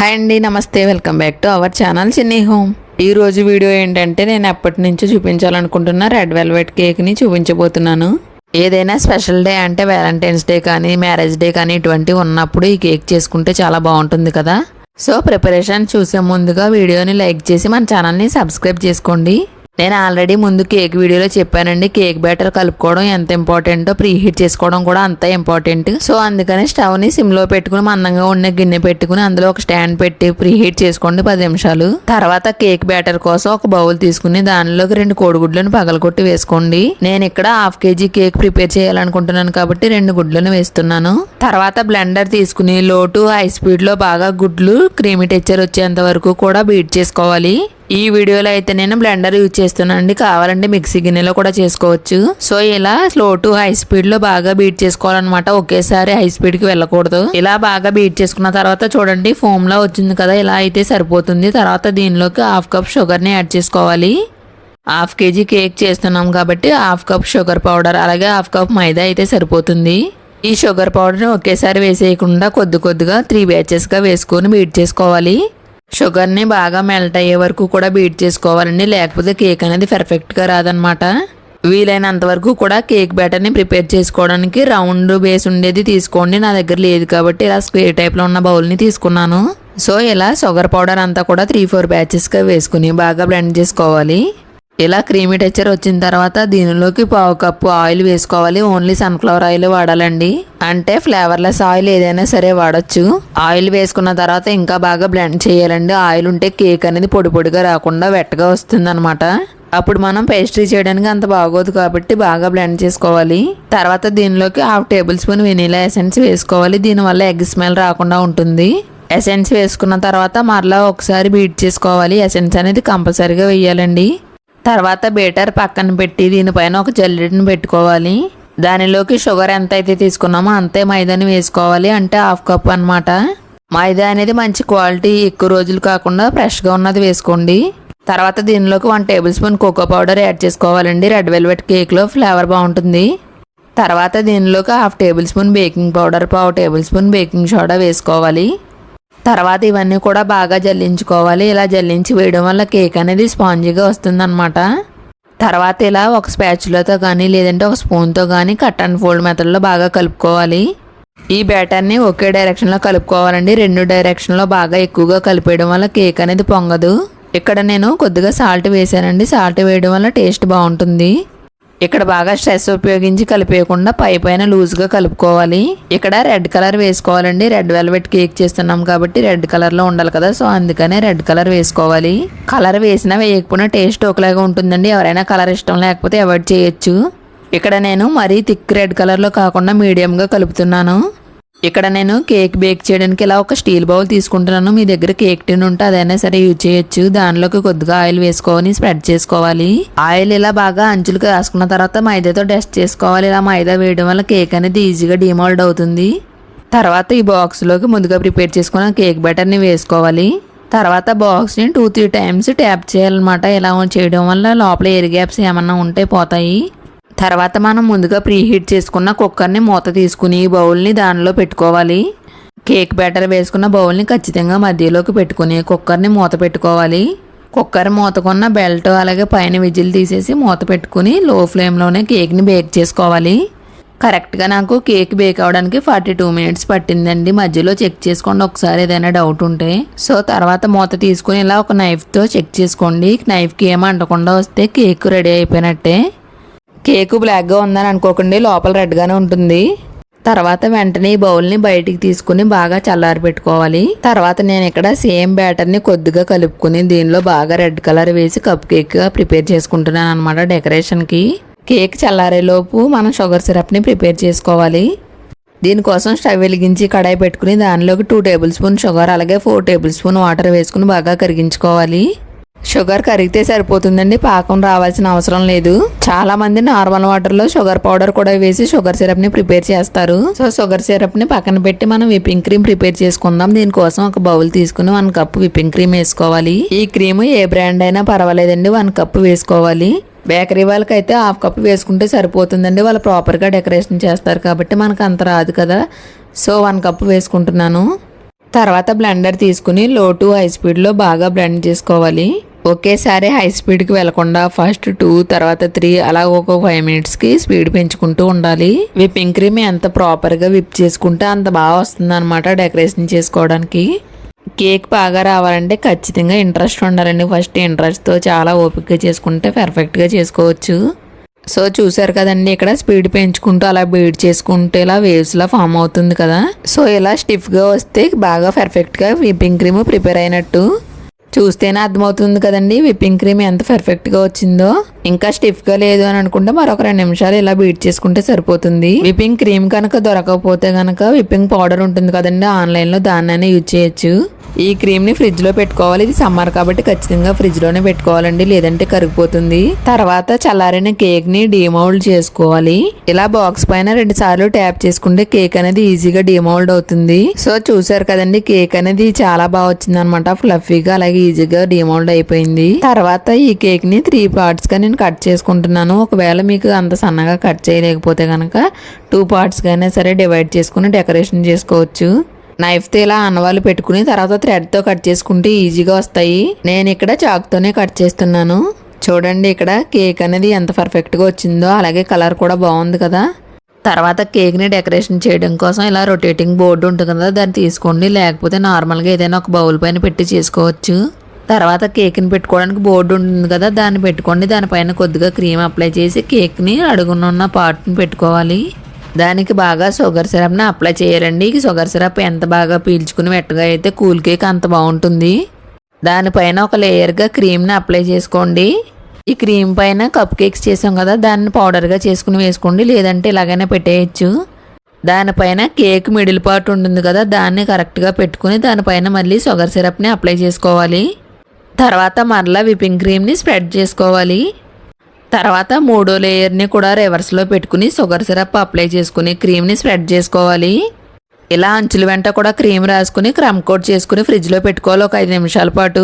Hi అండి నమస్తే. Welcome back to our channel Chinni home ఈ రోజు వీడియో ఏంటంటే నేను ఎప్పటి నుంచో చూపించాలనుకుంటున్న రెడ్ వెల్వెట్ కేక్ని చూపించబోతున్నాను. ఏదైనా స్పెషల్ డే అంటే వ్యాలంటైన్స్ డే కానీ మ్యారేజ్ డే కానీ ఇటువంటివి ఉన్నప్పుడు ఈ కేక్ చేసుకుంటే చాలా బాగుంటుంది కదా. సో ప్రిపరేషన్ చూసే ముందుగా వీడియోని లైక్ చేసి మన ఛానల్ని సబ్స్క్రైబ్ చేసుకోండి. నేను ఆల్రెడీ ముందు కేక్ వీడియోలో చెప్పానండి కేక్ బ్యాటర్ కలుపుకోవడం ఎంత ఇంపార్టెంటో ప్రీ హీట్ చేసుకోవడం కూడా అంత ఇంపార్టెంట్. సో అందుకని స్టవ్ని సిమ్లో పెట్టుకుని మందంగా ఉన్న గిన్నె పెట్టుకుని అందులో ఒక స్టాండ్ పెట్టి ప్రీ హీట్ చేసుకోండి పది నిమిషాలు. తర్వాత కేక్ బ్యాటర్ కోసం ఒక బౌల్ తీసుకుని దానిలోకి రెండు కోడిగుడ్లను పగలగొట్టి వేసుకోండి. నేను ఇక్కడ హాఫ్ కేజీ కేక్ ప్రిపేర్ చేయాలనుకుంటున్నాను కాబట్టి రెండు గుడ్లను వేస్తున్నాను. తర్వాత బ్లెండర్ తీసుకుని లో టు హై స్పీడ్లో బాగా గుడ్లు క్రీమీ టెక్చర్ వచ్చేంత వరకు కూడా బీట్ చేసుకోవాలి. ఈ వీడియోలో అయితే నేను బ్లెండర్ యూజ్ చేస్తున్నానండి. కావాలంటే మిక్సీ గిన్నెలో కూడా చేసుకోవచ్చు. సో ఇలా స్లో టు హై స్పీడ్లో బాగా బీట్ చేసుకోవాలన్నమాట. ఒకేసారి హై స్పీడ్కి వెళ్ళకూడదు. ఇలా బాగా బీట్ చేసుకున్న తర్వాత చూడండి ఫోమ్ లా వచ్చింది కదా ఇలా అయితే సరిపోతుంది. తర్వాత దీనిలోకి హాఫ్ కప్ షుగర్ని యాడ్ చేసుకోవాలి. హాఫ్ కేజీ కేక్ చేస్తున్నాం కాబట్టి హాఫ్ కప్ షుగర్ పౌడర్ అలాగే హాఫ్ కప్ మైదా అయితే సరిపోతుంది. ఈ షుగర్ పౌడర్ని ఒకేసారి వేసేయకుండా కొద్ది కొద్దిగా త్రీ బ్యాచెస్గా వేసుకొని బీట్ చేసుకోవాలి. షుగర్ని బాగా మెల్ట్ అయ్యే వరకు కూడా బీట్ చేసుకోవాలండి. లేకపోతే కేక్ అనేది పర్ఫెక్ట్గా రాదనమాట వీలైనంత వరకు కూడా కేక్ బ్యాటర్ని ప్రిపేర్ చేసుకోవడానికి రౌండ్ బేస్ ఉండేది తీసుకోండి. నా దగ్గర లేదు కాబట్టి ఇలా స్క్వేర్ టైప్లో ఉన్న బౌల్ని తీసుకున్నాను. సో ఇలా షుగర్ పౌడర్ అంతా కూడా త్రీ ఫోర్ బ్యాచెస్గా వేసుకుని బాగా బ్లెండ్ చేసుకోవాలి. ఇలా క్రీమీ టెక్చర్ వచ్చిన తర్వాత దీనిలోకి పావు కప్పు ఆయిల్ వేసుకోవాలి. ఓన్లీ సన్ఫ్లవర్ ఆయిల్ వాడాలండి. అంటే ఫ్లేవర్లెస్ ఆయిల్ ఏదైనా సరే వాడచ్చు. ఆయిల్ వేసుకున్న తర్వాత ఇంకా బాగా బ్లెండ్ చేయాలండి. ఆయిల్ ఉంటే కేక్ అనేది పొడి పొడిగా రాకుండా వెట్టగా వస్తుంది అప్పుడు మనం పేస్ట్రీ చేయడానికి అంత బాగోదు కాబట్టి బాగా బ్లెండ్ చేసుకోవాలి. తర్వాత దీనిలోకి half tablespoon vanilla essence వేసుకోవాలి. దీనివల్ల ఎగ్ స్మెల్ రాకుండా ఉంటుంది. ఎసెన్స్ వేసుకున్న తర్వాత మరలా ఒకసారి బీట్ చేసుకోవాలి. ఎసెన్స్ అనేది కంపల్సరీగా వేయాలండి. తర్వాత బీటర్ పక్కన పెట్టి దీనిపైన ఒక జల్లెడని పెట్టుకోవాలి. దానిలోకి షుగర్ ఎంత అయితే తీసుకున్నామో అంతే మైదాని వేసుకోవాలి అంటే హాఫ్ కప్ అన్నమాట. మైదా అనేది మంచి క్వాలిటీ ఎక్కువ రోజులు కాకుండా ఫ్రెష్గా ఉన్నది వేసుకోండి. తర్వాత దీనిలోకి one tablespoon cocoa powder add చేసుకోవాలండి. రెడ్ వెల్వెట్ కేక్లో ఫ్లేవర్ బాగుంటుంది. తర్వాత దీనిలోకి half tablespoon baking powder పావు టేబుల్ స్పూన్ బేకింగ్ సోడా వేసుకోవాలి. తర్వాత ఇవన్నీ కూడా బాగా జల్లించుకోవాలి. ఇలా జల్లించి వేయడం వల్ల కేక్ అనేది స్పాంజీగా వస్తుందన్నమాట. తర్వాత ఇలా ఒక స్పాచులతో కానీ లేదంటే ఒక స్పూన్తో కానీ కట్ అండ్ ఫోల్డ్ మెథడ్లో బాగా కలుపుకోవాలి. ఈ బ్యాటర్ని ఒకే డైరెక్షన్లో కలుపుకోవాలండి. రెండు డైరెక్షన్లో బాగా ఎక్కువగా కలిపేయడం వల్ల కేక్ అనేది పొంగదు. ఇక్కడ నేను కొద్దిగా సాల్ట్ వేసానండి సాల్ట్ వేయడం వల్ల టేస్ట్ బాగుంటుంది. ఇక్కడ బాగా స్ట్రెస్ ఉపయోగించి కలిపేయకుండా పై పైన లూజ్గా కలుపుకోవాలి. ఇక్కడ రెడ్ కలర్ వేసుకోవాలండి. రెడ్ వెల్వెట్ కేక్ చేస్తున్నాం కాబట్టి రెడ్ కలర్లో ఉండాలి కదా. సో అందుకనే రెడ్ కలర్ వేసుకోవాలి. కలర్ వేసినా వేయకపోయినా టేస్ట్ ఒకలాగా ఉంటుందండి. ఎవరైనా కలర్ ఇష్టం లేకపోతే అవాయిడ్ చేయొచ్చు. ఇక్కడ నేను మరీ థిక్ రెడ్ కలర్లో కాకుండా మీడియంగా కలుపుతున్నాను. ఇక్కడ నేను కేక్ బేక్ చేయడానికి ఇలా ఒక స్టీల్ బౌల్ తీసుకుంటున్నాను. మీ దగ్గర కేక్ టిన్ ఉంటే అదైనా సరే యూజ్ చేయొచ్చు. దానిలోకి కొద్దిగా ఆయిల్ వేసుకొని స్ప్రెడ్ చేసుకోవాలి. ఆయిల్ ఇలా బాగా అంచులకు రాసుకున్న తర్వాత మైదాతో డస్ట్ చేసుకోవాలి. ఇలా మైదా వేయడం వల్ల కేక్ అనేది ఈజీగా డిమాల్డ్ అవుతుంది. తర్వాత ఈ బాక్స్లోకి ముందుగా ప్రిపేర్ చేసుకున్న కేక్ బటర్ని వేసుకోవాలి. తర్వాత బాక్స్ని టూ త్రీ టైమ్స్ ట్యాప్ చేయాలన్నమాట. ఇలా చేయడం వల్ల లోపల ఎయిర్ గ్యాప్స్ ఏమన్నా ఉంటే పోతాయి. తర్వాత మనం ముందుగా ప్రీ హీట్ చేసుకున్న కుక్కర్ని మూత తీసుకుని బౌల్ని దానిలో పెట్టుకోవాలి. కేక్ బ్యాటర్ వేసుకున్న బౌల్ని ఖచ్చితంగా మధ్యలోకి పెట్టుకుని కుక్కర్ని మూత పెట్టుకోవాలి. కుక్కర్ మూతకున్న బెల్ట్ అలాగే పైన విజిల్ తీసేసి మూత పెట్టుకుని లో ఫ్లేమ్లోనే కేక్ని బేక్ చేసుకోవాలి. కరెక్ట్గా నాకు కేక్ బేక్ అవడానికి ఫార్టీ టూ మినిట్స్ పట్టిందండి. మధ్యలో చెక్ చేసుకోండి ఒకసారి ఏదైనా డౌట్ ఉంటే. సో తర్వాత మూత తీసుకుని ఇలా ఒక నైఫ్తో చెక్ చేసుకోండి. నైఫ్కి ఏం అంటకుండా వస్తే కేక్ రెడీ అయిపోయినట్టే. కేకు బ్లాక్గా ఉందని అనుకోకండి లోపల రెడ్గానే ఉంటుంది. తర్వాత వెంటనే ఈ బౌల్ని బయటికి తీసుకుని బాగా చల్లారి పెట్టుకోవాలి. తర్వాత నేను ఇక్కడ సేమ్ బ్యాటర్ని కొద్దిగా కలుపుకుని దీనిలో బాగా రెడ్ కలర్ వేసి కప్ కేక్గా ప్రిపేర్ చేసుకుంటున్నాను అనమాట డెకరేషన్కి కేక్ చల్లారేలోపు మనం షుగర్ సిరప్ని ప్రిపేర్ చేసుకోవాలి. దీనికోసం స్టవ్ వెలిగించి కడాయి పెట్టుకుని దానిలోకి టూ టేబుల్ స్పూన్ షుగర్ అలాగే ఫోర్ టేబుల్ స్పూన్ వాటర్ వేసుకుని బాగా కరిగించుకోవాలి. షుగర్ కరిగితే సరిపోతుందండి పాకం రావాల్సిన అవసరం లేదు. చాలా మంది నార్మల్ వాటర్లో షుగర్ పౌడర్ కూడా వేసి షుగర్ సిరప్ని ప్రిపేర్ చేస్తారు. సో షుగర్ సిరప్ని పక్కన పెట్టి మనం విప్పింగ్ క్రీమ్ ప్రిపేర్ చేసుకుందాం. దీనికోసం ఒక బౌల్ తీసుకుని వన్ కప్ విప్పింగ్ క్రీమ్ వేసుకోవాలి. ఈ క్రీమ్ ఏ బ్రాండ్ అయినా పర్వాలేదండి వన్ కప్ వేసుకోవాలి. బేకరీ వాళ్ళకి అయితే హాఫ్ కప్ వేసుకుంటే సరిపోతుందండి. వాళ్ళు ప్రాపర్గా డెకరేషన్ చేస్తారు కాబట్టి మనకు అంత రాదు కదా. సో వన్ కప్ వేసుకుంటున్నాను. తర్వాత బ్లెండర్ తీసుకుని లో టు హై స్పీడ్లో బాగా బ్లెండ్ చేసుకోవాలి. ఒకేసారి హై స్పీడ్కి వెళ్ళకుండా ఫస్ట్ టూ తర్వాత త్రీ అలా ఒక ఫైవ్ మినిట్స్కి స్పీడ్ పెంచుకుంటూ ఉండాలి. విప్పింగ్ క్రీమ్ ఎంత ప్రాపర్గా విప్ చేసుకుంటే అంత బాగా వస్తుంది అనమాట డెకరేషన్ చేసుకోవడానికి. కేక్ బాగా రావాలంటే ఖచ్చితంగా ఇంట్రెస్ట్ ఉండాలండి. ఫస్ట్ ఇంట్రెస్ట్తో చాలా ఓపికగా చేసుకుంటే పర్ఫెక్ట్గా చేసుకోవచ్చు. సో చూసారు కదండి ఇక్కడ స్పీడ్ పెంచుకుంటూ అలా బీడ్ చేసుకుంటూ ఇలా వేవ్స్లా ఫామ్ అవుతుంది కదా. సో ఇలా స్టిఫ్గా వస్తే బాగా పర్ఫెక్ట్గా విప్పింగ్ క్రీమ్ ప్రిపేర్ అయినట్టు. చూస్తేనే అర్థమవుతుంది కదండి. విప్పింగ్ క్రీమ్ ఎంత పర్ఫెక్ట్గా వచ్చిందో. ఇంకా స్టిఫ్గా లేదు అని అనుకుంటే మరొక రెండు నిమిషాలు ఇలా బీట్ చేసుకుంటే సరిపోతుంది. విప్పింగ్ క్రీమ్ కనుక దొరకకపోతే కనుక విప్పింగ్ పౌడర్ ఉంటుంది కదండి. ఆన్లైన్లో దాన్ని యూజ్ చేయొచ్చు. ఈ క్రీమ్ని ఫ్రిడ్జ్లో పెట్టుకోవాలి. ఇది సమ్మర్ కాబట్టి ఖచ్చితంగా ఫ్రిడ్జ్లోనే పెట్టుకోవాలండి. లేదంటే కరిగిపోతుంది. తర్వాత చల్లారిన కేక్ని డిమౌల్డ్ చేసుకోవాలి. ఇలా బాక్స్ పైన రెండు సార్లు ట్యాప్ చేసుకుంటే కేక్ అనేది ఈజీగా డిమౌల్డ్ అవుతుంది. సో చూసారు కదండి కేక్ అనేది చాలా బాగా వచ్చింది అనమాట ఫ్లఫీగా అలాగే ఈజీగా డిమౌల్డ్ అయిపోయింది. తర్వాత ఈ కేక్ని త్రీ పార్ట్స్గా నేను కట్ చేసుకుంటున్నాను. ఒకవేళ మీకు అంత సన్నగా కట్ చేయలేకపోతే కనుక టూ పార్ట్స్గానే సరే డివైడ్ చేసుకుని డెకరేషన్ చేసుకోవచ్చు. నైఫ్తో ఇలా అన్నవాళ్ళు పెట్టుకుని తర్వాత థ్రెడ్తో కట్ చేసుకుంటే ఈజీగా వస్తాయి. నేను ఇక్కడ చాక్తోనే కట్ చేస్తున్నాను. చూడండి ఇక్కడ కేక్ అనేది ఎంత పర్ఫెక్ట్గా వచ్చిందో అలాగే కలర్ కూడా బాగుంది కదా. తర్వాత కేక్ని డెకరేషన్ చేయడం కోసం ఇలా రొటేటింగ్ బోర్డు ఉంటుంది కదా దాన్ని తీసుకోండి. లేకపోతే నార్మల్గా ఏదైనా ఒక బౌల్ పైన పెట్టి చేసుకోవచ్చు. తర్వాత కేక్ని పెట్టుకోవడానికి బోర్డు ఉంటుంది కదా దాన్ని పెట్టుకోండి. దానిపైన కొద్దిగా క్రీమ్ అప్లై చేసి కేక్ని అడుగునున్న పార్ట్ని పెట్టుకోవాలి. దానికి బాగా షుగర్ సిరప్ని అప్లై చేయాలండి. షుగర్ సిరప్ ఎంత బాగా పీల్చుకుని మెట్టగా అయితే కూల్ కేక్ అంత బాగుంటుంది. దానిపైన ఒక లేయర్గా క్రీమ్ని అప్లై చేసుకోండి. ఈ క్రీమ్ పైన కప్ కేక్స్ చేసాం కదా దాన్ని పౌడర్గా చేసుకుని వేసుకోండి. లేదంటే ఇలాగైనా పెట్టేయచ్చు. దానిపైన కేక్ మిడిల్ పార్ట్ ఉంటుంది కదా దాన్ని కరెక్ట్గా పెట్టుకుని దానిపైన మళ్ళీ షుగర్ సిరప్ని అప్లై చేసుకోవాలి. తర్వాత మరలా విపింగ్ క్రీమ్ని స్ప్రెడ్ చేసుకోవాలి. తర్వాత మూడో లేయర్ని కూడా రివర్స్లో పెట్టుకుని షుగర్ సిరప్ అప్లై చేసుకుని క్రీమ్ని స్ప్రెడ్ చేసుకోవాలి. ఇలా అంచుల వెంట కూడా క్రీమ్ రాసుకుని క్రమ్ కోట్ చేసుకుని ఫ్రిడ్జ్లో పెట్టుకోవాలి ఒక ఐదు నిమిషాల పాటు.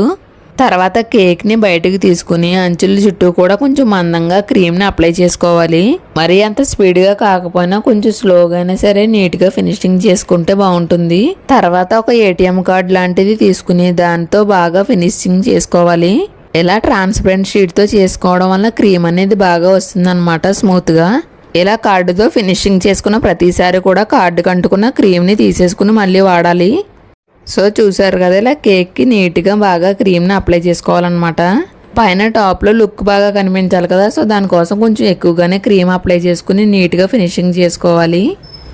తర్వాత కేక్ని బయటకు తీసుకుని అంచుల చుట్టూ కూడా కొంచెం మందంగా క్రీమ్ని అప్లై చేసుకోవాలి. మరీ అంత స్పీడ్గా కాకపోయినా కొంచెం స్లోగానే సరే నీట్గా ఫినిషింగ్ చేసుకుంటే బాగుంటుంది. తర్వాత ఒక ఏటీఎం కార్డ్ లాంటిది తీసుకుని దాంతో బాగా ఫినిషింగ్ చేసుకోవాలి. ఇలా ట్రాన్స్పరెంట్ షీట్తో చేసుకోవడం వల్ల క్రీమ్ అనేది బాగా వస్తుందన్నమాట స్మూత్గా ఇలా కార్డుతో ఫినిషింగ్ చేసుకున్న ప్రతిసారి కూడా కార్డు కంటుకున్న క్రీమ్ని తీసేసుకుని మళ్ళీ వాడాలి. సో చూసారు కదా ఇలా కేక్కి నీట్గా బాగా క్రీమ్ని అప్లై చేసుకోవాలన్నమాట. పైన టాప్లో లుక్ బాగా కనిపించాలి కదా సో దానికోసం కొంచెం ఎక్కువగానే క్రీమ్ అప్లై చేసుకుని నీట్గా ఫినిషింగ్ చేసుకోవాలి.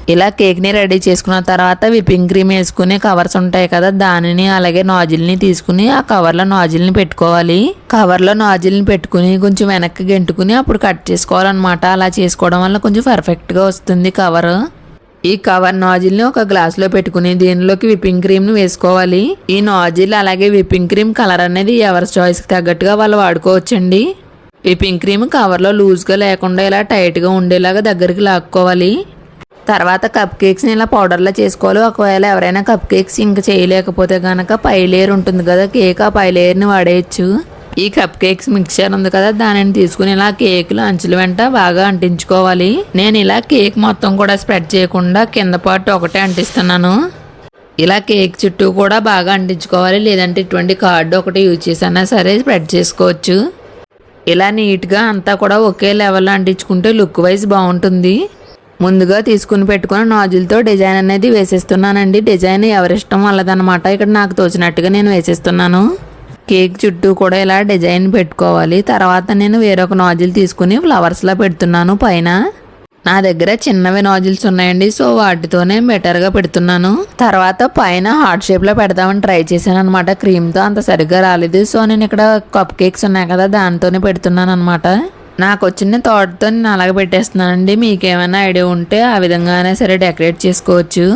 ఇలా కేక్ని రెడీ చేసుకున్న తర్వాత విప్పింగ్ క్రీమ్ వేసుకునే కవర్స్ ఉంటాయి కదా దానిని అలాగే నాజిల్ని తీసుకుని ఆ కవర్లో నాజిల్ని పెట్టుకోవాలి. కవర్లో నాజిల్ని పెట్టుకుని కొంచెం వెనక్కి గెంటుకుని అప్పుడు కట్ చేసుకోవాలన్నమాట. అలా చేసుకోవడం వల్ల కొంచెం పర్ఫెక్ట్గా వస్తుంది కవర్. ఈ కవర్ నాజిల్ని ఒక గ్లాస్లో పెట్టుకుని దీనిలోకి విప్పింగ్ క్రీమ్ని వేసుకోవాలి. ఈ నాజిల్ అలాగే విప్పింగ్ క్రీమ్ కలర్ అనేది ఎవరి చాయిస్కి తగ్గట్టుగా వాళ్ళు వాడుకోవచ్చండి. విప్పింగ్ క్రీమ్ కవర్లో లూజ్గా లేకుండా ఇలా టైట్గా ఉండేలాగా దగ్గరికి లాక్కోవాలి. తర్వాత కప్ కేక్స్ని ఇలా పౌడర్లో చేసుకోవాలి. ఒకవేళ ఎవరైనా కప్ కేక్స్ ఇంకా చేయలేకపోతే కనుక పై లేయర్ ఉంటుంది కదా కేక్ ఆ పై లేయర్ని వాడేయచ్చు. ఈ కప్ కేక్స్ మిక్చర్ ఉంది కదా దానిని తీసుకుని ఇలా కేకులు అంచుల వెంట బాగా అంటించుకోవాలి. నేను ఇలా కేక్ మొత్తం కూడా స్ప్రెడ్ చేయకుండా కింద పాటు ఒకటే అంటిస్తున్నాను. ఇలా కేక్ చుట్టూ కూడా బాగా అంటించుకోవాలి. లేదంటే ఇటువంటి కార్డు ఒకటి యూజ్ చేసినా సరే స్ప్రెడ్ చేసుకోవచ్చు. ఇలా నీట్గా అంతా కూడా ఒకే లెవెల్లో అంటించుకుంటే లుక్ వైజ్ బాగుంటుంది. ముందుగా తీసుకుని పెట్టుకుని నాజులతో డిజైన్ అనేది వేసేస్తున్నానండి. డిజైన్ ఎవరిష్టం వల్లదనమాట ఇక్కడ నాకు తోచినట్టుగా నేను వేసేస్తున్నాను. కేక్ చుట్టూ కూడా ఇలా డిజైన్ పెట్టుకోవాలి. తర్వాత నేను వేరొక నాజిల్ తీసుకుని ఫ్లవర్స్లో పెడుతున్నాను పైన. నా దగ్గర చిన్నవి నాజిల్స్ ఉన్నాయండి. సో వాటితోనే బెటర్గా పెడుతున్నాను. తర్వాత పైన హార్ట్ షేప్లో పెడదామని ట్రై చేశాను అనమాట క్రీమ్తో అంత సరిగ్గా రాలేదు. సో నేను ఇక్కడ కప్ కేక్స్ ఉన్నాయి కదా దానితోనే పెడుతున్నాను అనమాట నాకు వచ్చిన తోటతో నేను అలాగే పెట్టేస్తున్నానండి. మీకు ఏమైనా ఐడియా ఉంటే ఆ విధంగానే సరే డెకరేట్ చేసుకోవచ్చు.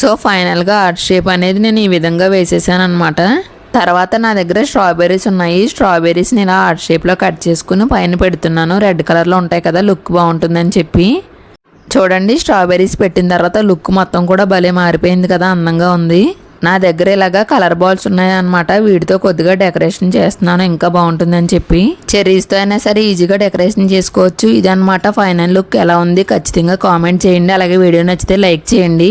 సో ఫైనల్గా హార్ట్ షేప్ అనేది నేను ఈ విధంగా వేసేసాను అనమాట తర్వాత నా దగ్గర స్ట్రాబెర్రీస్ ఉన్నాయి. స్ట్రాబెర్రీస్ని ఇలా ఆర్ట్ షేప్లో కట్ చేసుకుని పైన పెడుతున్నాను. రెడ్ కలర్లో ఉంటాయి కదా లుక్ బాగుంటుందని చెప్పి. చూడండి స్ట్రాబెర్రీస్ పెట్టిన తర్వాత లుక్ మొత్తం కూడా భలే మారిపోయింది కదా అందంగా ఉంది. నా దగ్గర ఇలాగా కలర్ బాల్స్ ఉన్నాయన్నమాట. వీటితో కొద్దిగా డెకరేషన్ చేస్తున్నాను ఇంకా బాగుంటుందని చెప్పి. చెర్రీస్తో అయినా సరే ఈజీగా డెకరేషన్ చేసుకోవచ్చు. ఇదన్నమాట ఫైనల్ లుక్. ఎలా ఉంది? ఖచ్చితంగా కామెంట్ చేయండి. అలాగే వీడియో నచ్చితే లైక్ చేయండి.